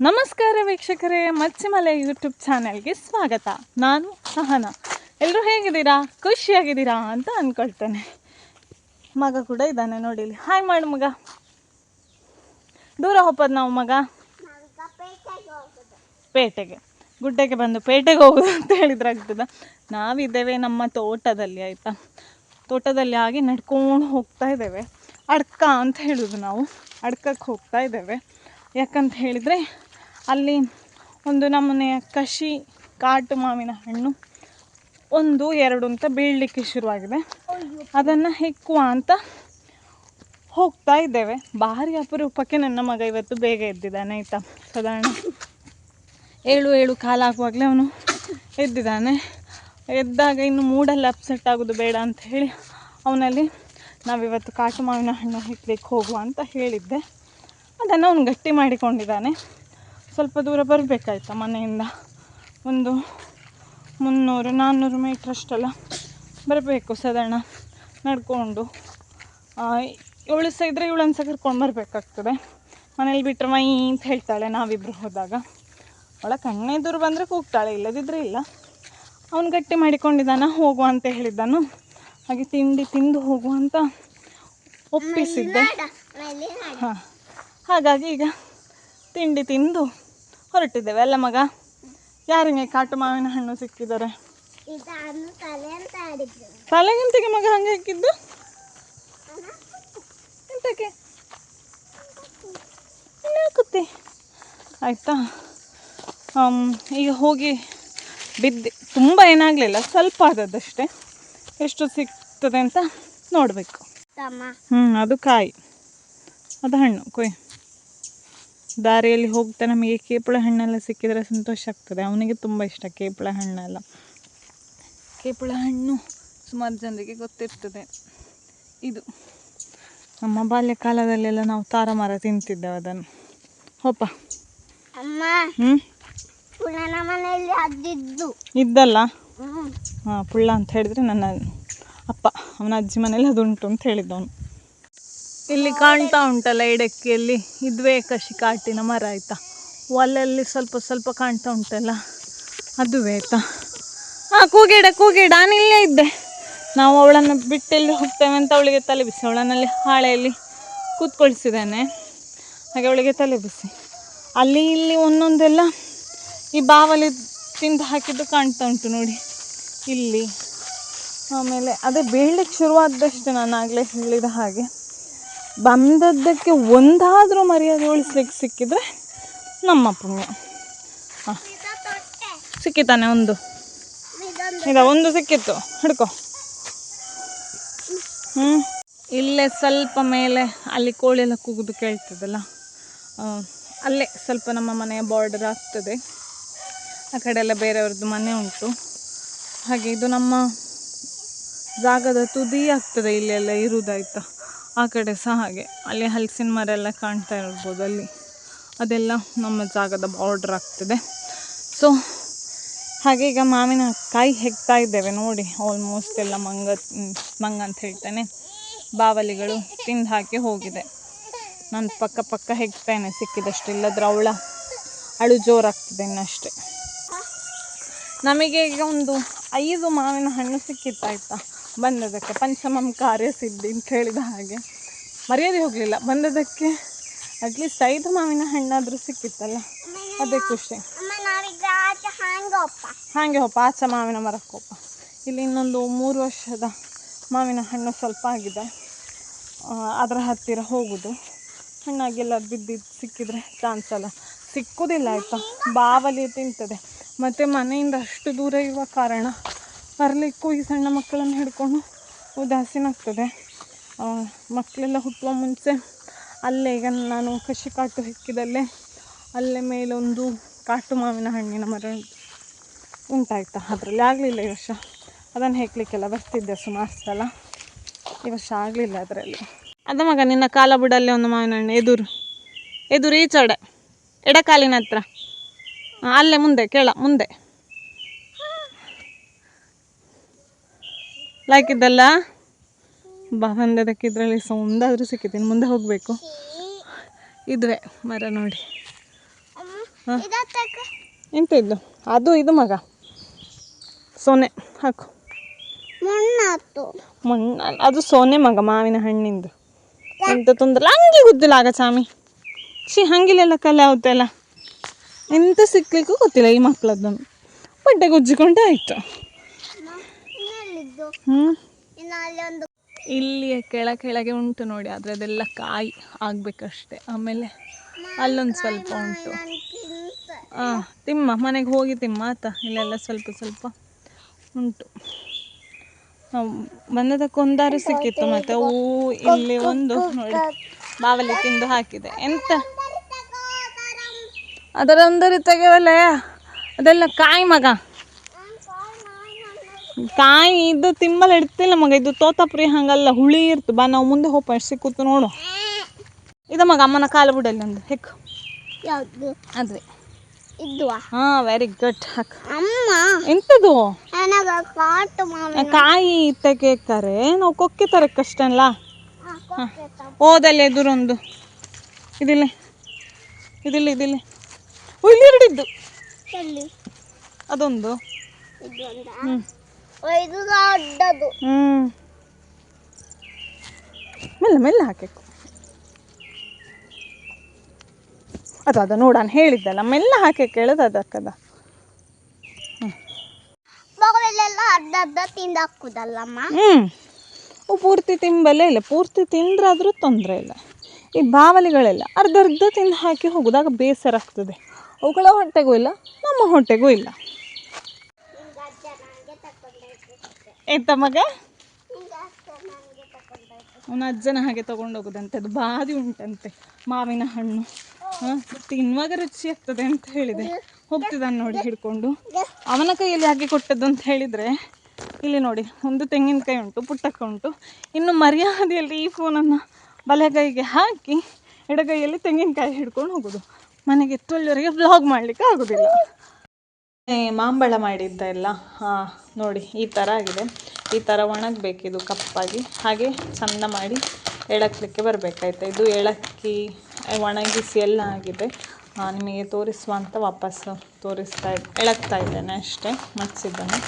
ನಮಸ್ಕಾರ ವೀಕ್ಷಕರೇ, ಮಚ್ಚಿಮಲೆ ಯೂಟ್ಯೂಬ್ ಚಾನೆಲ್ಗೆ ಸ್ವಾಗತ. ನಾನು ಸಹನ. ಎಲ್ಲರೂ ಹೇಗಿದ್ದೀರಾ? ಖುಷಿಯಾಗಿದ್ದೀರಾ ಅಂತ ಅಂದ್ಕೊಳ್ತೇನೆ ಮಗ ಕೂಡ ಇದ್ದಾನೆ ನೋಡಿ ಇಲ್ಲಿ. ಹಾಯ್ ಮಾಡು ಮಗ. ದೂರ ಹೋಗೋದು ನಾವು ಮಗ. ಪೇಟೆಗೆ. ಗುಡ್ಡೆಗೆ ಬಂದು ಪೇಟೆಗೆ ಹೋಗೋದು ಅಂತ ಹೇಳಿದ್ರೆ ಆಗ್ತದ ನಾವಿದ್ದೇವೆ ನಮ್ಮ ತೋಟದಲ್ಲಿ ಆಯಿತಾ. ತೋಟದಲ್ಲಿ ಆಗಿ ನಡ್ಕೊಂಡು ಹೋಗ್ತಾ ಇದ್ದೇವೆ. ಅಡ್ಕ ಅಂತ ಹೇಳೋದು ನಾವು. ಅಡ್ಕಕ್ಕೆ ಹೋಗ್ತಾ ಇದ್ದೇವೆ. ಯಾಕಂತ ಹೇಳಿದರೆ ಅಲ್ಲಿ ಒಂದು ನಮೂನೆಯ ಕಸಿ ಕಾಟು ಮಾವಿನ ಹಣ್ಣು, ಒಂದು, ಎರಡು ಅಂತ ಬೀಳಲಿಕ್ಕೆ ಶುರುವಾಗಿದೆ. ಅದನ್ನು ಹೆಕ್ಕುವ ಅಂತ ಹೋಗ್ತಾ ಇದ್ದೇವೆ. ಭಾರಿ ಅಪರೂಪಕ್ಕೆ ನನ್ನ ಮಗ ಇವತ್ತು ಬೇಗ ಎದ್ದಿದ್ದಾನೆ, ಆಯಿತಾ? ಸಾಧಾರಣ ಏಳು ಏಳು ಕಾಲಾಗುವಾಗಲೇ ಅವನು ಎದ್ದಿದ್ದಾನೆ. ಎದ್ದಾಗ ಇನ್ನು ಮೂಡಲ್ಲಿ ಅಪ್ಸೆಟ್ ಆಗೋದು ಬೇಡ ಅಂತ ಹೇಳಿ ಅವನಲ್ಲಿ ನಾವಿವತ್ತು ಕಾಟು ಮಾವಿನ ಹಣ್ಣು ಹೆಕ್ಕಲಿಕ್ಕೆ ಹೋಗುವ ಅಂತ ಹೇಳಿದ್ದೆ. ಅದನ್ನು ಅವನು ಗಟ್ಟಿ ಮಾಡಿಕೊಂಡಿದ್ದಾನೆ. ಸ್ವಲ್ಪ ದೂರ ಬರಬೇಕಾಯ್ತಾ ಮನೆಯಿಂದ? ಒಂದು ಮುನ್ನೂರು, ನಾನ್ನೂರು ಮೀಟ್ರ್ ಅಷ್ಟೆಲ್ಲ. ಬರಬೇಕು ಸಾಧಾರಣ ನಡ್ಕೊಂಡು. ಇವಳು ಸಹ ಇದ್ದರೆ ಇವಳನ್ನು ಸಹ ಕರ್ಕೊಂಡು ಬರಬೇಕಾಗ್ತದೆ. ಮನೇಲಿ ಬಿಟ್ಟರೆ ಮೈ ಅಂತ ಹೇಳ್ತಾಳೆ ನಾವಿಬ್ಬರು ಹೋದಾಗ. ಅವಳ ಕಣ್ಣೆದುರು ಬಂದರೆ ಕೂಗ್ತಾಳೆ ಇಲ್ಲದಿದ್ದರೆ ಇಲ್ಲ. ಅವನು ಗಟ್ಟಿ ಮಾಡಿಕೊಂಡಿದ್ದಾನ, ಹೋಗುವ ಅಂತ ಹೇಳಿದ್ದಾನು. ಹಾಗೆ ತಿಂಡಿ ತಿಂದು ಹೋಗುವ ಅಂತ ಒಪ್ಪಿಸಿದ್ದೆ. ಹಾಂ, ಹಾಗಾಗಿ ಈಗ ತಿಂಡಿ ತಿಂದು ಹೊರಟಿದ್ದೇವೆ ಅಲ್ಲ ಮಗ? ಯಾರಿಗೆ ಕಾಟು ಮಾವಿನ ಹಣ್ಣು ಸಿಕ್ಕಿದ್ದಾರೆ? ತಲೆಗಿಂತಿಗೆ ಮಗ ಹಂಗೆ ಹಾಕಿದ್ದು? ಎಂತಕ್ಕೆ? ಹಾಕುತ್ತೆ. ಆಯಿತಾ? ಈಗ ಹೋಗಿ ಬಿದ್ದು ತುಂಬ ಏನಾಗಲಿಲ್ಲ ಸ್ವಲ್ಪ ಆದದ್ದಷ್ಟೇ. ಎಷ್ಟು ಸಿಗ್ತದೆ ಅಂತ ನೋಡಬೇಕು. ಹ್ಞೂ ಅದು ಕಾಯಿ. ಅದು ಹಣ್ಣು ಕೊಯ್. ದಾರಿಯಲ್ಲಿ ಹೋಗ್ತಾ ನಮಗೆ ಕೇಪಳ ಹಣ್ಣೆಲ್ಲ ಸಿಕ್ಕಿದರೆ ಸಂತೋಷ ಆಗ್ತದೆ. ಅವನಿಗೆ ತುಂಬ ಇಷ್ಟ ಕೇಪಳ ಹಣ್ಣೆಲ್ಲ ಕೇಪಳ ಹಣ್ಣು ಸುಮಾರು ಜನರಿಗೆ ಗೊತ್ತಿರ್ತದೆ. ಇದು ನಮ್ಮ ಬಾಲ್ಯಕಾಲದಲ್ಲೆಲ್ಲ ನಾವು ತಾರ ಮರ ತಿಂತಿದ್ದೇವೆ ಅದನ್ನು. ಹೋಪ. ಅಮ್ಮ ಹ್ಞೂ ಇದ್ದಲ್ಲ? ಹಾಂ ಪುಳ್ಳ ಅಂತ ಹೇಳಿದ್ರೆ ನನ್ನ ಅಪ್ಪ ಅವನ ಅಜ್ಜಿ ಮನೇಲಿ ಅದು ಉಂಟು ಅಂತ ಹೇಳಿದ್ದವನು. ಇಲ್ಲಿ ಕಾಣ್ತಾ ಉಂಟಲ್ಲ ಎಡಕ್ಕಿಯಲ್ಲಿ ಇದುವೇ ಕಶಿಕಾಟಿನ ಮರ ಆಯ್ತಾ? ಒಲ್ಲಲ್ಲಿ ಸ್ವಲ್ಪ ಸ್ವಲ್ಪ ಕಾಣ್ತಾ ಉಂಟಲ್ಲ, ಅದುವೇ ಆಯ್ತಾ? ಹಾಂ ಕೂಗಿಡ ಕೂಗಿಡ, ನಾನು ಇದ್ದೆ. ನಾವು ಅವಳನ್ನು ಬಿಟ್ಟೆಲ್ಲಿ ಹೋಗ್ತೇವೆ ಅಂತ ಅವಳಿಗೆ ತಲೆ ಬಿಸಿ ಅವಳನ್ನಲ್ಲಿ ಹಾಳೆಯಲ್ಲಿ ಕೂತ್ಕೊಳಿಸಿದ್ದೇನೆ. ಹಾಗೆ ಅವಳಿಗೆ ತಲೆ ಬಿಸಿ ಅಲ್ಲಿ ಇಲ್ಲಿ ಒಂದೊಂದೆಲ್ಲ ಈ ಬಾವಲಿ ತಿಂದು ಹಾಕಿದ್ದು ಕಾಣ್ತಾ ಉಂಟು ನೋಡಿ. ಇಲ್ಲಿ, ಆಮೇಲೆ ಅದೇ ಬೀಳಲಿಕ್ಕೆ ಶುರುವಾದಷ್ಟು ನಾನು ಆಗಲೇ ಹೇಳಿದ ಹಾಗೆ. ಬಂದದ್ದಕ್ಕೆ ಒಂದಾದರೂ ಮರ್ಯಾದೆ ಉಳಿಸ್ಲಿಕ್ಕೆ ಸಿಕ್ಕಿದ್ರೆ ನಮ್ಮ ಪುಣ್ಯ. ಹಾಂ. ಸಿಕ್ಕಿತಾನೆ ಒಂದು. ಇದ ಒಂದು ಸಿಕ್ಕಿತ್ತು. ಹಿಡ್ಕೊ. ಹ್ಞೂ ಇಲ್ಲೇ ಸ್ವಲ್ಪ ಮೇಲೆ ಅಲ್ಲಿ ಕೋಳಿ ಎಲ್ಲ ಕೂಗುದು ಕೇಳ್ತದಲ್ಲ. ಅಲ್ಲೇ ಸ್ವಲ್ಪ ನಮ್ಮ ಮನೆಯ ಬಾರ್ಡರ್ ಆಗ್ತದೆ. ಆ ಕಡೆ ಎಲ್ಲ ಬೇರೆಯವ್ರದ್ದು ಮನೆ ಉಂಟು. ಹಾಗೆ ಇದು ನಮ್ಮ ಜಾಗದ ತುದಿ ಆಗ್ತದೆ, ಇಲ್ಲೆಲ್ಲ ಇರುವುದಾಯ್ತಾ ಆ ಕಡೆ ಸಹ ಹಾಗೆ. ಅಲ್ಲಿ ಹಲಸಿನ ಮರ ಎಲ್ಲ ಕಾಣ್ತಾ ಇರ್ಬೋದು ಅಲ್ಲಿ. ಅದೆಲ್ಲ ನಮ್ಮ ಜಾಗದ ಬಾರ್ಡ್ರ್ ಆಗ್ತದೆ. ಸೊ ಹಾಗೆ ಈಗ ಮಾವಿನ ಕಾಯಿ ಹೆಗ್ತಾ ಇದ್ದೇವೆ ನೋಡಿ. ಆಲ್ಮೋಸ್ಟ್ ಎಲ್ಲ ಮಂಗ ಮಂಗ ಅಂತ ಹೇಳ್ತೇನೆ. ಬಾವಲಿಗಳು ತಿಂದು ಹಾಕಿ ಹೋಗಿದೆ. ನಾನು ಪಕ್ಕ ಪಕ್ಕ ಹೆಕ್ತೇನೆ ಸಿಕ್ಕಿದಷ್ಟು ಇಲ್ಲದ್ರೆ ಅವಳ ಅಳು ಜೋರಾಗ್ತದೆ ಇನ್ನಷ್ಟೇ. ನಮಗೆ ಈಗ ಒಂದು ಐದು ಮಾವಿನ ಹಣ್ಣು ಸಿಕ್ಕಿತ್ತಾಯ್ತಾ ಬಂದದಕ್ಕೆ ಪಂಚಮಂ ಕಾರ್ಯ ಸಿದ್ಧಿ ಅಂತ ಹೇಳಿದ ಹಾಗೆ. ಮರ್ಯಾದೆ ಹೋಗಲಿಲ್ಲ. ಬಂದದಕ್ಕೆ ಅಟ್ಲೀಸ್ಟ್ ಐದು ಮಾವಿನ ಹಣ್ಣಾದರೂ ಸಿಕ್ಕಿತ್ತಲ್ಲ? ಅದೇ ಖುಷಿ. ಹಾಗೆ ಹೋಪ ಆಚೆ ಮಾವಿನ ಮರಕ್ಕೆ ಹೋಪ ಇಲ್ಲಿ ಇನ್ನೊಂದು ಮೂರು ವರ್ಷದ ಮಾವಿನ ಹಣ್ಣು ಸ್ವಲ್ಪ ಆಗಿದೆ. ಅದರ ಹತ್ತಿರ ಹೋಗುದು. ಹಣ್ಣಾಗೆಲ್ಲ ಬಿದ್ದಿದ್ದು ಸಿಕ್ಕಿದ್ರೆ ಚಾನ್ಸ್ ಅಲ್ಲ. ಸಿಕ್ಕೋದಿಲ್ಲ ಆಯಿತಾ? ಬಾವಲಿ ತಿಂತದೆ. ಮತ್ತು ಮನೆಯಿಂದ ಅಷ್ಟು ದೂರ ಇರುವ ಕಾರಣ ಬರಲಿಕ್ಕೂ ಈ ಸಣ್ಣ ಮಕ್ಕಳನ್ನು ಹಿಡ್ಕೊಂಡು ಉದಾಸೀನ ಆಗ್ತದೆ ಮಕ್ಕಳೆಲ್ಲ ಹುಟ್ಟುವ ಮುಂಚೆ ಅಲ್ಲೇ ಈಗ ನಾನು ಕೃಷಿ ಕಾಟು ಹಿಕ್ಕಿದಲ್ಲೇ ಅಲ್ಲೇ ಮೇಲೊಂದು ಕಾಟು ಮಾವಿನ ಹಣ್ಣಿನ ಮರ ಉಂಟು ಉಂಟಾಯ್ತಾ? ಅದರಲ್ಲಿ ಆಗಲಿಲ್ಲ ಈ ವರ್ಷ. ಅದನ್ನು ಹೆಕ್ಲಿಕ್ಕೆಲ್ಲ ಬರ್ತಿದ್ದೆ ಸುಮಾರು ಸಲ. ಈ ವರ್ಷ ಆಗಲಿಲ್ಲ ಅದರಲ್ಲಿ. ಅದ ಮಗ, ನಿನ್ನ ಕಾಲ ಬುಡಲ್ಲಿ ಒಂದು ಮಾವಿನ ಹಣ್ಣು, ಎದುರು. ಎದುರು ಈಚಡೆ ಎಡಕಾಲಿನ ಹತ್ರ. ಅಲ್ಲೇ ಮುಂದೆ, ಕೇಳ, ಮುಂದೆ. ಲಾಯ್ಕಿದ್ದಲ್ಲ ಬಾ, ಬಂದದಕ್ಕೆ ಇದರಲ್ಲಿ ಸೌಂದಾದರೂ ಸಿಕ್ಕಿದ್ದೀನಿ ಮುಂದೆ ಹೋಗಬೇಕು. ಇದುವೆ, ಮರ ನೋಡಿ. ಹಾ. ಎಂತ ಇದ್ದು. ಅದು ಇದು ಮಗ. ಸೊನೆ, ಹಾಕು. ಮಣ್ಣು, ಅದು ಸೊನೆ ಮಗ, ಮಾವಿನ ಹಣ್ಣಿಂದು. ಎಂತ ತೊಂದರೆ ಹಂಗೆ ಗೊತ್ತಿಲ್ಲ ಆಗ ಸ್ವಾಮಿ. ಶಿ ಹಂಗಿಲ್ಲೆಲ್ಲ ಕಲೆ ಆವತ್ತೆಲ್ಲ ಎಂತ ಸಿಕ್ಕಲಿಕ್ಕೂ ಗೊತ್ತಿಲ್ಲ ಈ ಮಕ್ಕಳದ್ದನ್ನು ಬಟ್ಟೆ ಗುಜ್ಜಿಕೊಂಡು ಆಯಿತು. ಹ್ಞೂ ಒಂದು ಇಲ್ಲಿ ಕೆಳ ಕೆಳಗೆ ಉಂಟು ನೋಡಿ ಆದರೆ ಅದೆಲ್ಲ ಕಾಯಿ ಆಗ್ಬೇಕಷ್ಟೆ. ಆಮೇಲೆ ಅಲ್ಲೊಂದು ಸ್ವಲ್ಪ ಉಂಟು. ಹಾ ತಿಮ್ಮ ಮನೆಗೆ ಹೋಗಿ ತಿಮ್ಮ ಆತ. ಇಲ್ಲೆಲ್ಲ ಸ್ವಲ್ಪ ಸ್ವಲ್ಪ ಉಂಟು. ಬಂದದಕ್ಕೊಂದಾರು ಬಂದದಕ್ಕೆ ಒಂದಾರು ಸಿಕ್ಕಿತ್ತು ಮತ್ತೆ ಹೂ ಇಲ್ಲಿ ಒಂದು ನೋಡಿ ಬಾವಲಿ ತಿಂದು ಹಾಕಿದೆ. ಎಂತ? ಅದರ ಒಂದರೆ ತೆಗೆವಲ್ಲ ಅದೆಲ್ಲ ಕಾಯಿ ಮಗ. ಕಾಯಿ ಇದು ತಿಮ್ಮಲ್ ಇಡ್ತಿಲ್ಲ ಮಗ ಇದು ತೋತಾಪುರಿ ಹಂಗಲ್ಲ ಹುಳಿ ಇರ್ತು ಬಾ ನಾವು ಮುಂದೆ ಹೋಪ ಸಿಕ್ಕುತ್ತ ನೋಡು. ಇದು ಮಗ ಅಮ್ಮನ ಕಾಲು ಬಿಡಲ್ಲ ಒಂದು ಹೆಕ್. ಯಾವುದು? ಅದೇ ಇದ್ವಾ? ಹಾಂ ವೆರಿ ಗುಡ್ ಹಾಕ್. ಅಮ್ಮ. ಎಂತದು? ಕಾಯಿ ತೆಗೆಯಕ್ಕಾರೆ ನಾವು ಕೊಕ್ಕೆ ತರಕ್ಕಷ್ಟಲ್ಲ ಹಾ, ಅಲ್ಲ ಓದಲ್ಲಿ ಎದುರೊಂದು ಇದಿಲ್ಲ ಇದಿಲ್ಲ ಇದಿಲ್ಲ. ಇಲ್ಲಿ ಎರಡಿದ್ದು ಅದೊಂದು. ಇದು ಹ್ಞೂ ಇದು ದೊಡ್ಡದು. ಹ್ಞೂ ಮೆಲ್ಲ ಮೆಲ್ಲ ಹಾಕಬೇಕು. ಅದು ಅದು ನೋಡಾನ ಹೇಳಿದ್ದಲ್ಲ ಮೆಲ್ಲ ಹಾಕಕ್ಕೆ ಕೇಳೋದು ಅದಕ್ಕದ ಮಗಳೆಲ್ಲ ಅರ್ಧ ಅರ್ಧ ತಿಂದು ಹಾಕುದಲ್ಲಮ್ಮ? ಹ್ಞೂ ಪೂರ್ತಿ ತಿಂಬಲೇ ಇಲ್ಲ ಪೂರ್ತಿ ತಿಂದ್ರಾದ್ರೂ ತೊಂದರೆ ಇಲ್ಲ. ಈ ಬಾವಲಿಗಳೆಲ್ಲ ಅರ್ಧ ಅರ್ಧ ತಿಂದು ಹಾಕಿ ಹೋಗೋದಾಗ ಬೇಸರ ಆಗ್ತದೆ. ಅವುಗಳ ಹೊಟ್ಟೆಗೂ ಇಲ್ಲ ನಮ್ಮ ಹೊಟ್ಟೆಗೂ ಇಲ್ಲ. ಎಂತ ಮಗ? ಅವನ ಅಜ್ಜನ ಹಾಗೆ ತಗೊಂಡು ಹೋಗುದಂತೆ ಅದು ಬಾದಿ ಉಂಟಂತೆ ಮಾವಿನ ಹಣ್ಣು. ಹಾಂ ತಿನ್ನುವಾಗ ರುಚಿ ಆಗ್ತದೆ ಅಂತ ಹೇಳಿದೆ. ಹೋಗ್ತಿದ್ದಾನೆ ನೋಡಿ ಹಿಡ್ಕೊಂಡು. ಅವನ ಕೈಯಲ್ಲಿ ಹಾಗೆ ಕೊಟ್ಟದ್ದು ಅಂತ ಹೇಳಿದರೆ ಇಲ್ಲಿ ನೋಡಿ ಒಂದು ತೆಂಗಿನಕಾಯಿ ಉಂಟು ಪುಟ್ಟಕ್ಕ ಉಂಟು. ಇನ್ನು ಮರ್ಯಾದೆಯಲ್ಲಿ ಈ ಫೋನನ್ನು ಬಲೆಗೈಗೆ ಹಾಕಿ ಎಡಗೈಯಲ್ಲಿ ತೆಂಗಿನಕಾಯಿ ಹಿಡ್ಕೊಂಡು ಹೋಗೋದು. ಮನೆಗೆ ಎತ್ತುವಲ್ಲಿವರೆಗೆ ಬ್ಲಾಗ್ ಮಾಡಲಿಕ್ಕೆ ಆಗೋದಿಲ್ಲ. ಮಾಂಬಳ ಮಾಡಿದ್ದೆ ಎಲ್ಲ. ಹಾಂ, ನೋಡಿ, ಈ ಥರ ಆಗಿದೆ. ಈ ಥರ ಒಣಗಬೇಕಿದು ಕಪ್ಪಾಗಿ. ಹಾಗೆ ಚಂದ ಮಾಡಿ ಎಳಕ್ಲಿಕ್ಕೆ ಬರಬೇಕಾಯ್ತು. ಇದು ಎಳಕ್ಕಿ ಒಣಗಿಸಿ ಎಲ್ಲ ಆಗಿದೆ. ನಿಮಗೆ ತೋರಿಸುವ ಅಂತ ವಾಪಸ್ಸು ತೋರಿಸ್ತಾ ಎಳಕ್ತಾ ಇದ್ದೇನೆ ಅಷ್ಟೇ ಮಚ್ಚಿದ್ದನ್ನು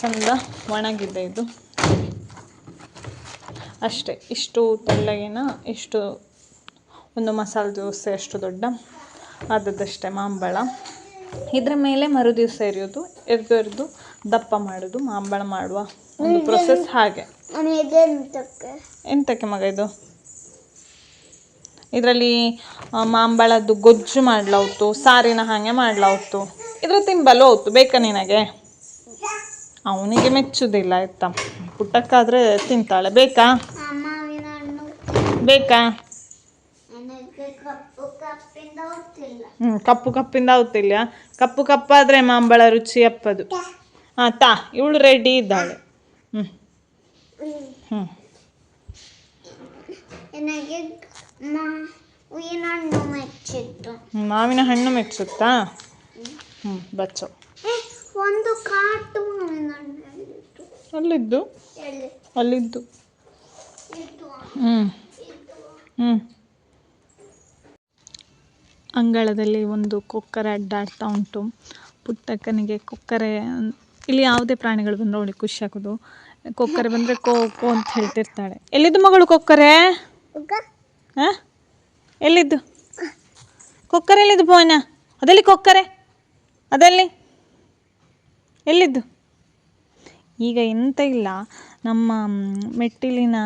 ಚಂದ ಒಣಗಿದೆ ಇದು. ಅಷ್ಟೇ, ಇಷ್ಟು ತೆಳ್ಳಗಿನ, ಇಷ್ಟು ಒಂದು ಮಸಾಲೆ ದೋಸೆ ಅಷ್ಟು ದೊಡ್ಡ. ಆದದ್ದಷ್ಟೇ ಮಾಂಬಳ. ಇದ್ರ ಮೇಲೆ ಮರು ದಿವಸ ಎರಿಯೋದು ಎರ್ದು ದಪ್ಪ ಮಾಡೋದು ಮಾಂಬಳ ಮಾಡುವ ಒಂದು ಪ್ರೊಸೆಸ್ ಹಾಗೆ. ಎಂತಕ್ಕೆ? ಮಗ ಇದು? ಇದರಲ್ಲಿ ಮಾಂಬಳದ್ದು ಗೊಜ್ಜು ಮಾಡ್ಲಾವ್ತು ಸಾರಿನ ಹಾಗೆ ಮಾಡ್ಲಾವ್ತು ಇದ್ರ ತಿಂಬಲು ಹೋತು ಬೇಕಾ ನಿನಗೆ? ಅವನಿಗೆ ಮೆಚ್ಚುದಿಲ್ಲ ಆಯ್ತಾ? ಪುಟ್ಟಕ್ಕಾದರೆ ತಿಂತಾಳೆ ಬೇಕಾ? ಬೇಕಾ ನನಗೆ ಕಪ್ಪು ಕಪ್ಪಿಂದ ಗೊತ್ತಿಲ್ಲ ಹ್ಞೂ ಕಪ್ಪು ಕಪ್ಪಿಂದ ಆಗುತ್ತಿಲ್ಲ ಕಪ್ಪು ಕಪ್ಪಾದರೆ ಮಾಂಬಳ ರುಚಿ ಅಪ್ಪದು. ಹಾಂ ತಾ. ಇವಳು ರೆಡಿ ಇದ್ದಾಳೆ. ಹ್ಞೂ ಹ್ಞೂ ಮಾವಿನ ಹಣ್ಣು ಮೆಚ್ಚಿತ್ತು. ಮಾವಿನ ಹಣ್ಣು ಮೆಚ್ಚುತ್ತಾ? ಹ್ಞೂ ಬಚ್ಚು. ಒಂದು ಕಾಟು ಮಾವಿನ ಹಣ್ಣು ಎಲ್ಲಿತ್ತು? ಅಲ್ಲಿದ್ದು? ಅಲ್ಲಿದ್ದು. ಹ್ಞೂ ಹ್ಞೂ ಅಂಗಳದಲ್ಲಿ ಒಂದು ಕೊಕ್ಕರೆ ಅಡ್ಡಾಡ್ತಾ ಉಂಟು. ಪುಟ್ಟಕ್ಕನಿಗೆ ಕೊಕ್ಕರೆ ಇಲ್ಲಿ ಯಾವುದೇ ಪ್ರಾಣಿಗಳು ಬಂದರೆ ಅವಳಿಗೆ ಖುಷಿ ಆಗೋದು. ಕೊಕ್ಕರೆ ಬಂದರೆ ಕೋ ಕೋ ಅಂತ ಹೇಳ್ತಿರ್ತಾಳೆ. ಎಲ್ಲಿದ್ದು ಮಗಳು ಕೊಕ್ಕರೆ? ಹಾಂ? ಎಲ್ಲಿದ್ದು? ಕೊಕ್ಕರೆ ಎಲ್ಲಿದ್ದು ಭುವನ ಅದಲ್ಲಿ ಕೊಕ್ಕರೆ? ಅದಲ್ಲಿ? ಎಲ್ಲಿದ್ದು? ಈಗ ಎಂತ ಇಲ್ಲ. ನಮ್ಮ ಮೆಟ್ಟಿಲಿನ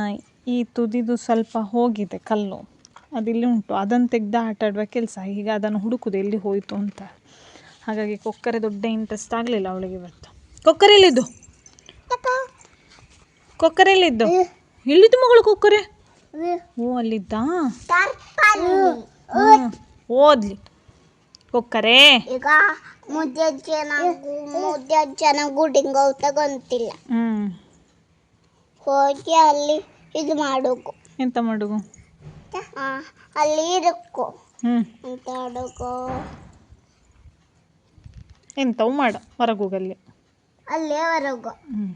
ಈ ತುದಿದು ಸ್ವಲ್ಪ ಹೋಗಿದೆ ಕಲ್ಲು. ಅದಿಲ್ಲಿ ಉಂಟು. ಅದನ್ನು ತೆಗ್ದು ಆಟ ಆಡುವ ಕೆಲಸ. ಈಗ ಅದನ್ನು ಹುಡುಕುದು ಎಲ್ಲಿ ಹೋಯಿತು ಅಂತ. ಹಾಗಾಗಿ ಕೊಕ್ಕರೆ ದೊಡ್ಡ ಇಂಟ್ರೆಸ್ಟ್ ಆಗಲಿಲ್ಲ ಅವಳಿಗೆ ಇವತ್ತು. ಕೊಕ್ಕರೆ ಎಲ್ಲಿದ್ದು? ಕೊಕ್ಕರೆ ಎಲ್ಲಿದ್ದು? ಎಲ್ಲಿದ್ದು ಮಗಳು ಕೊಕ್ಕರೆ? ಓ ಅಲ್ಲಿದ್ದ. ಓದ್ಲಿ. ಕೊಕ್ಕರೆ. ಈಗ ಗುಡಿಂಗ ತಗೊಂತಿಲ್ಲ ಹ್ಮ್. ಹೋಗಿ ಅಲ್ಲಿ ಇದು ಮಾಡೋಕು ಎಂತ ಮಾಡುಗು? ಆ, ಅಲ್ಲಿ ಇರಕ್ಕೋ ಹ್ಮ್. ಅಂತ ಆಡೋಕೋ ಎಂತವ್ ಮಾಡ ಹೊರಗೋಗಲ್ಲಿ. ಅಲ್ಲೇ ಹೊರಗು. ಹ್ಮ್.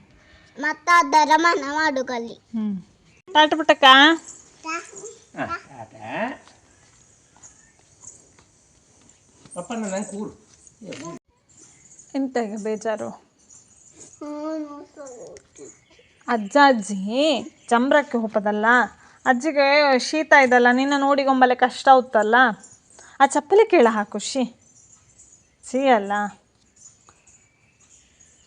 ಮತ್ತೆ ಅದರ ಮನ ಮಾಡುಗಲ್ಲಿ ಹ್ಮ್. ತಾಟ ಬಿಟ್ಟಕ್ಕ ಅಪ್ಪ ನಂಗೆ ಕೂರು. ಎಂತ ಈಗ ಬೇಜಾರು? ಅಜ್ಜ ಅಜ್ಜಿ ಚಂಬ್ರಕ್ಕೆ ಹೋಗೋದಲ್ಲ ಅಜ್ಜಿಗೆ ಶೀತ ಇದಲ್ಲ, ನಿನ್ನ ನೋಡಿಗೊಂಬಲೆ ಕಷ್ಟ ಆಗುತ್ತಲ್ಲ ಆ ಚಪ್ಪಲಿ ಕೇಳ ಹಾಕು, ಶಿ. ಅಲ್ಲ.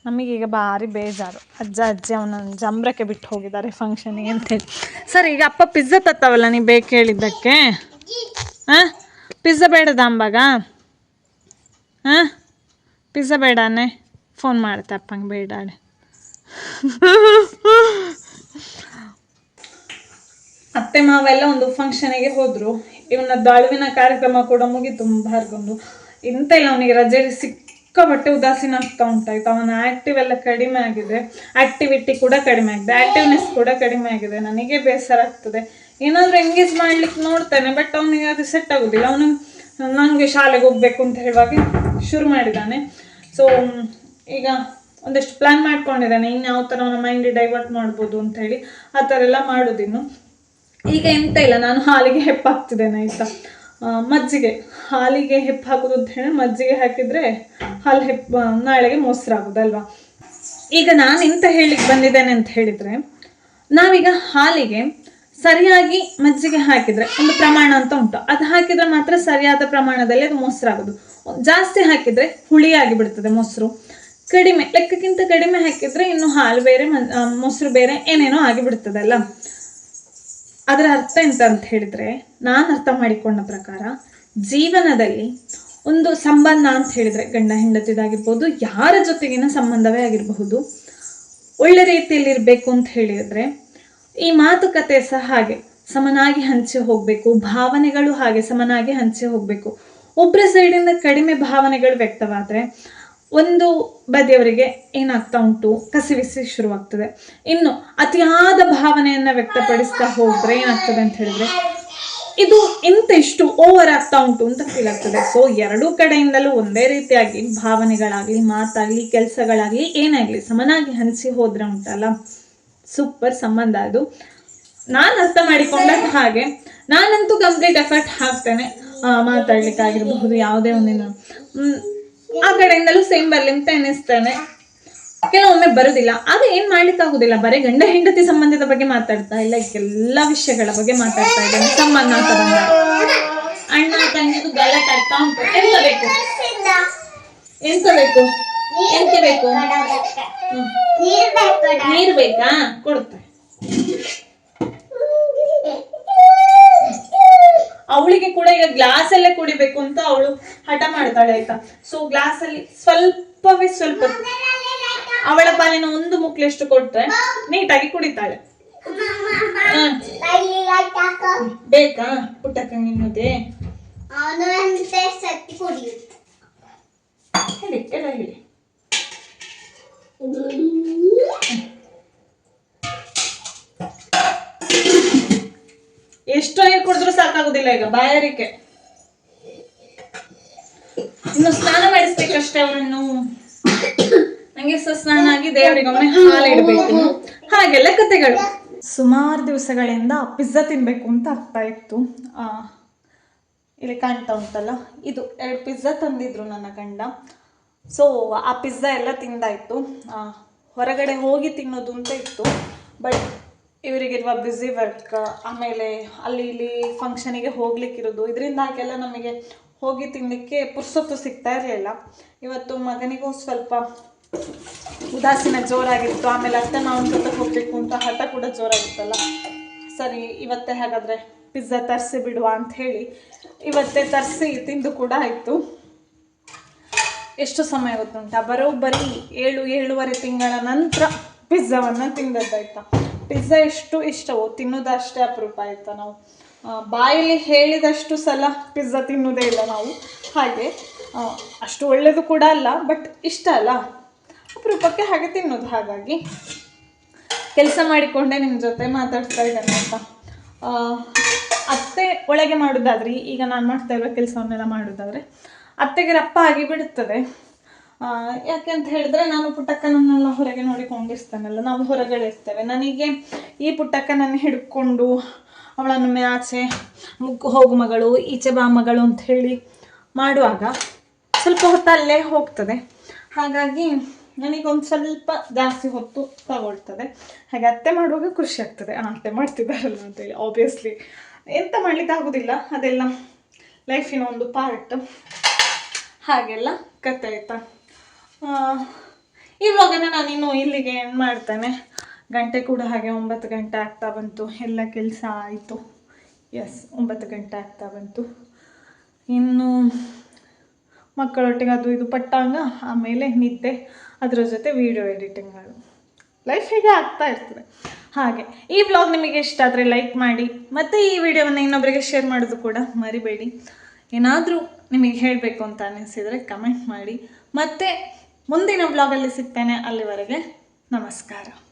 ನಮಗೀಗ ಭಾರಿ ಬೇಜಾರು. ಅಜ್ಜ, ಅಜ್ಜಿ ಅವನನ್ನು ಜಂಬ್ರಕ್ಕೆ ಬಿಟ್ಟು ಹೋಗಿದ್ದಾರೆ ಫಂಕ್ಷನಿಗೆ ಅಂತೇಳಿ. ಸರ್, ಈಗ ಅಪ್ಪ ಪಿಜ್ಜಾ ತತ್ತವಲ್ಲ ನೀವು ಬೇಕು ಹೇಳಿದ್ದಕ್ಕೆ ಹಾಂ ಪಿಜ್ಜಾ ಬೇಡದ ಅಂಬಾಗ? ಹಾಂ ಪಿಜ್ಜಾ ಬೇಡಾನೆ? ಫೋನ್ ಮಾಡುತ್ತೆ ಅಪ್ಪಂಗೆ ಬೇಡಾಡೆ ಅತ್ತೆ ಮಾವೆಲ್ಲ ಒಂದು ಫಂಕ್ಷನಿಗೆ ಹೋದ್ರು. ಇವನ ದಾಳುವಿನ ಕಾರ್ಯಕ್ರಮ ಕೂಡ ಮುಗೀತು ಭಾರ್ಗೊಂದು ಇಂತ ಇಲ್ಲ ಅವನಿಗೆ ರಜೆ ಸಿಕ್ಕಾಪಟ್ಟೆ ಉದಾಸೀನ ಆಗ್ತಾ ಉಂಟಾಯ್ತು. ಅವನ ಆಕ್ಟಿವ್ ಎಲ್ಲ ಕಡಿಮೆ ಆಗಿದೆ. ಆಕ್ಟಿವಿಟಿ ಕೂಡ ಕಡಿಮೆ ಆಗಿದೆ. ಆಕ್ಟಿವ್ನೆಸ್ ಕೂಡ ಕಡಿಮೆ ಆಗಿದೆ. ನನಗೆ ಬೇಸರ ಆಗ್ತದೆ. ಏನಾದರೂ ಎಂಗೇಜ್ ಮಾಡ್ಲಿಕ್ಕೆ ನೋಡ್ತಾನೆ ಬಟ್ ಅವನಿಗೆ ಅದು ಸೆಟ್ ಆಗೋದಿಲ್ಲ. ಅವನು ನನಗೆ ಶಾಲೆಗೆ ಹೋಗ್ಬೇಕು ಅಂತ ಹೇಳುವಾಗ ಶುರು ಮಾಡಿದ್ದಾನೆ ಸೊ ಈಗ ಒಂದಷ್ಟು ಪ್ಲಾನ್ ಮಾಡ್ಕೊಂಡಿದ್ದಾನೆ ಇನ್ನು ಯಾವ ಥರ ಅವನ ಮೈಂಡ್ ಡೈವರ್ಟ್ ಮಾಡ್ಬೋದು ಅಂತ ಹೇಳಿ ಆ ಥರ ಎಲ್ಲ ಮಾಡೋದಿನ್ನು. ಈಗ ಎಂತ ಇಲ್ಲ, ನಾನು ಹಾಲಿಗೆ ಹೆಪ್ಪಾಗ್ತಿದ್ದೇನೆ ಆಯಿತಾ? ಮಜ್ಜಿಗೆ. ಹಾಲಿಗೆ ಹೆಪ್ಪು ಹಾಕೋದು ಅಂತ ಹೇಳಿ ಮಜ್ಜಿಗೆ ಹಾಕಿದರೆ ಹಾಲು ಹೆಪ್ಪ ನಾಳೆಗೆ ಮೊಸರಾಗೋದಲ್ವಾ ಈಗ ನಾನು ಎಂತ ಹೇಳಿಕ್ಕೆ ಬಂದಿದ್ದೇನೆ ಅಂತ ಹೇಳಿದರೆ, ನಾವೀಗ ಹಾಲಿಗೆ ಸರಿಯಾಗಿ ಮಜ್ಜಿಗೆ ಹಾಕಿದರೆ ಒಂದು ಪ್ರಮಾಣ ಅಂತ ಉಂಟು. ಅದು ಹಾಕಿದರೆ ಮಾತ್ರ ಸರಿಯಾದ ಪ್ರಮಾಣದಲ್ಲಿ ಅದು ಮೊಸರಾಗೋದು ಜಾಸ್ತಿ ಹಾಕಿದರೆ ಹುಳಿಯಾಗಿ ಬಿಡ್ತದೆ ಮೊಸರು. ಕಡಿಮೆ, ಲೆಕ್ಕಕ್ಕಿಂತ ಕಡಿಮೆ ಹಾಕಿದರೆ ಇನ್ನು ಹಾಲು ಬೇರೆ ಮೊಸರು ಬೇರೆ ಏನೇನೋ ಆಗಿಬಿಡ್ತದಲ್ಲ ಅದರ ಅರ್ಥ ಎಂತ ಅಂತ ಹೇಳಿದ್ರೆ, ನಾನು ಅರ್ಥ ಮಾಡಿಕೊಂಡ ಪ್ರಕಾರ ಜೀವನದಲ್ಲಿ ಒಂದು ಸಂಬಂಧ ಅಂತ ಹೇಳಿದ್ರೆ, ಗಂಡ ಹೆಂಡತಿದಾಗಿರ್ಬೋದು, ಯಾರ ಜೊತೆಗಿನ ಸಂಬಂಧವೇ ಆಗಿರಬಹುದು, ಒಳ್ಳೆ ರೀತಿಯಲ್ಲಿ ಇರಬೇಕು ಅಂತ ಹೇಳಿದ್ರೆ, ಈ ಮಾತುಕತೆ ಸಹ ಹಾಗೆ, ಸಮನಾಗಿ ಹಂಚಿ ಹೋಗಬೇಕು, ಭಾವನೆಗಳು ಹಾಗೆ ಸಮನಾಗಿ ಹಂಚಿ ಹೋಗಬೇಕು. ಒಬ್ಬರ ಸೈಡಿಂದ ಕಡಿಮೆ ಭಾವನೆಗಳು ವ್ಯಕ್ತವಾದರೆ ಒಂದು ಬದಿಯವರಿಗೆ ಏನಾಗ್ತಾ ಉಂಟು? ಕಸಿವಿಸಿ ಶುರುವಾಗ್ತದೆ. ಇನ್ನು ಅತಿಯಾದ ಭಾವನೆಯನ್ನ ವ್ಯಕ್ತಪಡಿಸ್ತಾ ಹೋದ್ರೆ ಏನಾಗ್ತದೆ ಅಂತ ಹೇಳಿದ್ರೆ, ಇದು ಎಂತ ಇಷ್ಟು ಓವರ್ ಆಗ್ತಾ ಉಂಟು ಅಂತ ಫೀಲ್ ಆಗ್ತದೆ. ಸೊ ಎರಡೂ ಕಡೆಯಿಂದಲೂ ಒಂದೇ ರೀತಿಯಾಗಿ ಭಾವನೆಗಳಾಗಲಿ, ಮಾತಾಗಲಿ, ಕೆಲಸಗಳಾಗಲಿ, ಏನಾಗ್ಲಿ ಸಮನಾಗಿ ಹಂಚಿ ಹೋದ್ರೆ ಉಂಟಲ್ಲ? ಸೂಪರ್ ಸಂಬಂಧ ಅದು. ನಾನು ಅರ್ಥ ಮಾಡಿಕೊಂಡ ಹಾಗೆ, ನಾನಂತೂ ಕಂಪ್ಲೀಟ್ ಎಫರ್ಟ್ ಹಾಕ್ತೇನೆ. ಮಾತಾಡ್ಲಿಕ್ಕೆ ಆಗಿರಬಹುದು ಯಾವುದೇ ಒಂದಿನ. ಆ ಕಡೆಯಿಂದಲೂ ಸೇಮ್ ಬರ್ಲಿ ಅಂತ ಕೆಲವೊಮ್ಮೆ ಬರುದಿಲ್ಲ. ಆಗ ಏನ್ ಮಾಡ್ಲಿಕ್ಕೆ ಆಗುದಿಲ್ಲ ಬರೀ ಗಂಡ ಹೆಂಡತಿ ಸಂಬಂಧದ ಬಗ್ಗೆ ಮಾತಾಡ್ತಾ ಇಲ್ಲ. ಎಲ್ಲಾ ವಿಷಯಗಳ ಬಗ್ಗೆ ಮಾತಾಡ್ತಾ ಇದ್ದೇನೆ. ಸಂಬಂಧ ಅಂತ ಬಂದಾಗ. ಅಣ್ಣ, ತಂಗಿದು ಗಲಾಟೆ ಉಂಟು. ಎಂತ ಬೇಕು ಎಂತ ಬೇಕು ಎಂತ ಬೇಕು ನೀರ್ ಬೇಕು? ನೀರು ಬೇಕಾ ಕೊಡುತ್ತೆ ಅವಳಿಗೆ ಕೂಡ ಈಗ ಗ್ಲಾಸ್ ಅಲ್ಲೇ ಕುಡಿಬೇಕು ಅಂತ ಅವಳು ಹಠ ಮಾಡ್ತಾಳೆ ಆಯ್ತಾ? ಸೊ ಗ್ಲಾಸ್ ಅಲ್ಲಿ ಸ್ವಲ್ಪವೇ ಸ್ವಲ್ಪ ಅವಳ ಪಾಲಿನ ಒಂದು ಮುಕ್ಲೆಷ್ಟು ಕೊಟ್ರೆ ನೀಟಾಗಿ ಕುಡಿತಾಳೆ. ಬೇಕಾ? ಪುಟ್ಟಕ್ಕ ನಿಮ್ಮದೇ? ಹೇಳಿ ಹೇಳಿ. ಎಷ್ಟು ನೀರು ಕುಡಿದ್ರು ಸಾಕಾಗುದಿಲ್ಲ ಈಗ, ಬಾಯಾರಿಕೆ. ಇನ್ನು ಸ್ನಾನ ಮಾಡಿಸ್ಬೇಕಷ್ಟೇ ಅವನನ್ನು ನಂಗೆ ಸ್ನಾನ ಆಗಿ ದೇವರಿಗೊಮ್ಮೆ ಹಾಲು ಇಡಬೇಕು. ಹಾಗೆಲ್ಲ ಕತೆಗಳು ಸುಮಾರು ದಿವಸಗಳಿಂದ ಪಿಜ್ಜಾ ತಿನ್ಬೇಕು ಅಂತ ಆಗ್ತಾ ಇತ್ತು. ಇಲ್ಲಿ ಕಾಣ್ತಾ ಉಂಟಲ್ಲ, ಇದು ಎರಡು ಪಿಜ್ಜಾ ತಂದಿದ್ರು ನನ್ನ ಗಂಡ. ಸೊ ಆ ಪಿಜ್ಜಾ ಎಲ್ಲ ತಿಂದಾಯ್ತು. ಹೊರಗಡೆ ಹೋಗಿ ತಿನ್ನೋದು ಅಂತ ಇತ್ತು. ಬಟ್ ಇವರಿಗಿರುವ ಬ್ಯುಸಿ ವರ್ಕ್ ಆಮೇಲೆ ಅಲ್ಲಿ ಇಲ್ಲಿ ಫಂಕ್ಷನಿಗೆ ಹೋಗ್ಲಿಕ್ಕಿರೋದು. ಇದರಿಂದಾಗೆಲ್ಲ ನಮಗೆ ಹೋಗಿ ತಿನ್ನಲಿಕ್ಕೆ ಪುರ್ಸೊತ್ತು ಸಿಗ್ತಾ ಇರಲಿಲ್ಲ. ಇವತ್ತು ಮಗನಿಗೂ ಸ್ವಲ್ಪ ಉದಾಸೀನ ಜೋರಾಗಿತ್ತು. ಆಮೇಲೆ ಅತ್ತೆ ನಾವು ಜೊತೆ ಹೋಗ್ಬೇಕು ಅಂತ ಹಠ ಕೂಡ ಜೋರಾಗಿತ್ತಲ್ಲ. ಸರಿ, ಇವತ್ತೇ ಹಾಗಾದರೆ ಪಿಜ್ಜಾ ತರಿಸಿ ಬಿಡುವ ಅಂತ ಹೇಳಿ ಇವತ್ತೇ ತರಿಸಿ ತಿಂದು ಕೂಡ ಆಯಿತು. ಎಷ್ಟು ಸಮಯ ಗೊತ್ತುಂಟಾ? ಬರೋಬ್ಬರಿ ಏಳು, ಏಳುವರೆ ತಿಂಗಳ ನಂತರ ಪಿಜ್ಜಾವನ್ನು ತಿಂದದ್ದಾಯ್ತಾ? ಪಿಜ್ಜಾ ಎಷ್ಟು ಇಷ್ಟವೋ ತಿನ್ನೋದಷ್ಟೇ ಅಪರೂಪ ಆಯ್ತಾ ನಾವು. ಬಾಯಲ್ಲಿ ಹೇಳಿದಷ್ಟು ಸಲ ಪಿಜ್ಜಾ ತಿನ್ನೋದೇ ಇಲ್ಲ ನಾವು. ಹಾಗೆ ಅಷ್ಟು ಒಳ್ಳೆಯದು ಕೂಡ ಅಲ್ಲ, ಬಟ್ ಇಷ್ಟ ಅಲ್ಲ. ಅಪರೂಪಕ್ಕೆ ಹಾಗೆ ತಿನ್ನೋದು, ಹಾಗಾಗಿ. ಕೆಲಸ ಮಾಡಿಕೊಂಡೆ ನಿಮ್ಮ ಜೊತೆ ಮಾತಾಡ್ತಾ ಇದ್ದೇನೆ ಅಂತ. ಅತ್ತೆ ಒಳಗೆ ಮಾಡೋದಾದ್ರೆ, ಈಗ ನಾನು ಮಾಡ್ತಾ ಇರೋ ಕೆಲಸವನ್ನೆಲ್ಲ ಮಾಡೋದಾದ್ರೆ, ಅತ್ತೆಗೆ ರಪ್ಪ ಆಗಿ ಬಿಡುತ್ತದೆ. ಯಾಕೆ ಅಂತ ಹೇಳಿದ್ರೆ ನಾನು ಪುಟ್ಟಕ್ಕನನ್ನೆಲ್ಲ ಹೊರಗೆ ನೋಡಿಕೊಂಡಿರ್ತೇನಲ್ಲ ನಾವು ಹೊರಗಡೆ ಇರ್ತೇವೆ. ನನಗೆ ಈ ಪುಟ್ಟಕ್ಕನನ್ನು ಹಿಡ್ಕೊಂಡು ಅವಳನ್ನು ಆಚೆ ಮುಗ್ಗು ಹೋಗು ಮಗಳು ಈಚೆ ಬಾ ಮಗಳು ಅಂತ ಹೇಳಿ ಮಾಡುವಾಗ ಸ್ವಲ್ಪ ಹೊತ್ತು ಅಲ್ಲೇ ಹೋಗ್ತದೆ. ಹಾಗಾಗಿ ನನಗೊಂದು ಸ್ವಲ್ಪ ಜಾಸ್ತಿ ಹೊತ್ತು ತಗೊಳ್ತದೆ. ಹಾಗೆ ಅತ್ತೆ ಮಾಡುವಾಗ ಖುಷಿ ಆಗ್ತದೆ. ಆ, ಅತ್ತೆ ಮಾಡ್ತಿದ್ದಾರಲ್ಲ ಅಂತೇಳಿ ಆಬ್ವಿಯಸ್ಲಿ ಎಂತ ಮಾಡ್ಲಿಕ್ಕೆ ಆಗೋದಿಲ್ಲ. ಅದೆಲ್ಲ ಲೈಫಿನ ಒಂದು ಪಾರ್ಟ್ ಹಾಗೆಲ್ಲ ಕತೆ ಆಯ್ತಾ? ಈ ನಾನಿನ್ನು ಇಲ್ಲಿಗೆ ಎಂಡ್ ಮಾಡ್ತೇನೆ. ಗಂಟೆ ಕೂಡ ಹಾಗೆ ಒಂಬತ್ತು ಗಂಟೆ ಆಗ್ತಾ ಬಂತು. ಎಲ್ಲ ಕೆಲಸ ಆಯಿತು. ಎಸ್ ಒಂಬತ್ತು ಗಂಟೆ ಆಗ್ತಾ ಬಂತು. ಇನ್ನು ಮಕ್ಕಳೊಟ್ಟಿಗೆ ಅದು ಇದು ಪಟ್ಟಾಂಗ, ಆಮೇಲೆ ನಿದ್ದೆ, ಅದರ ಜೊತೆ ವಿಡಿಯೋ ಎಡಿಟಿಂಗ್ಗಳು ಲೈಫ್ ಹೇಗೆ ಆಗ್ತಾ ಇರ್ತದೆ. ಹಾಗೆ, ಈ ವ್ಲಾಗ್ ನಿಮಗೆ ಇಷ್ಟ ಆದರೆ ಲೈಕ್ ಮಾಡಿ, ಮತ್ತು ಈ ವಿಡಿಯೋವನ್ನು ಇನ್ನೊಬ್ಬರಿಗೆ ಶೇರ್ ಮಾಡೋದು ಕೂಡ ಮರಿಬೇಡಿ. ಏನಾದರೂ ನಿಮಗೆ ಹೇಳಬೇಕು ಅಂತ ಅನ್ನಿಸಿದರೆ ಕಮೆಂಟ್ ಮಾಡಿ. ಮತ್ತು ಮುಂದಿನ ಬ್ಲಾಗಲ್ಲಿ ಸಿಗ್ತೇನೆ. ಅಲ್ಲಿವರೆಗೆ ನಮಸ್ಕಾರ.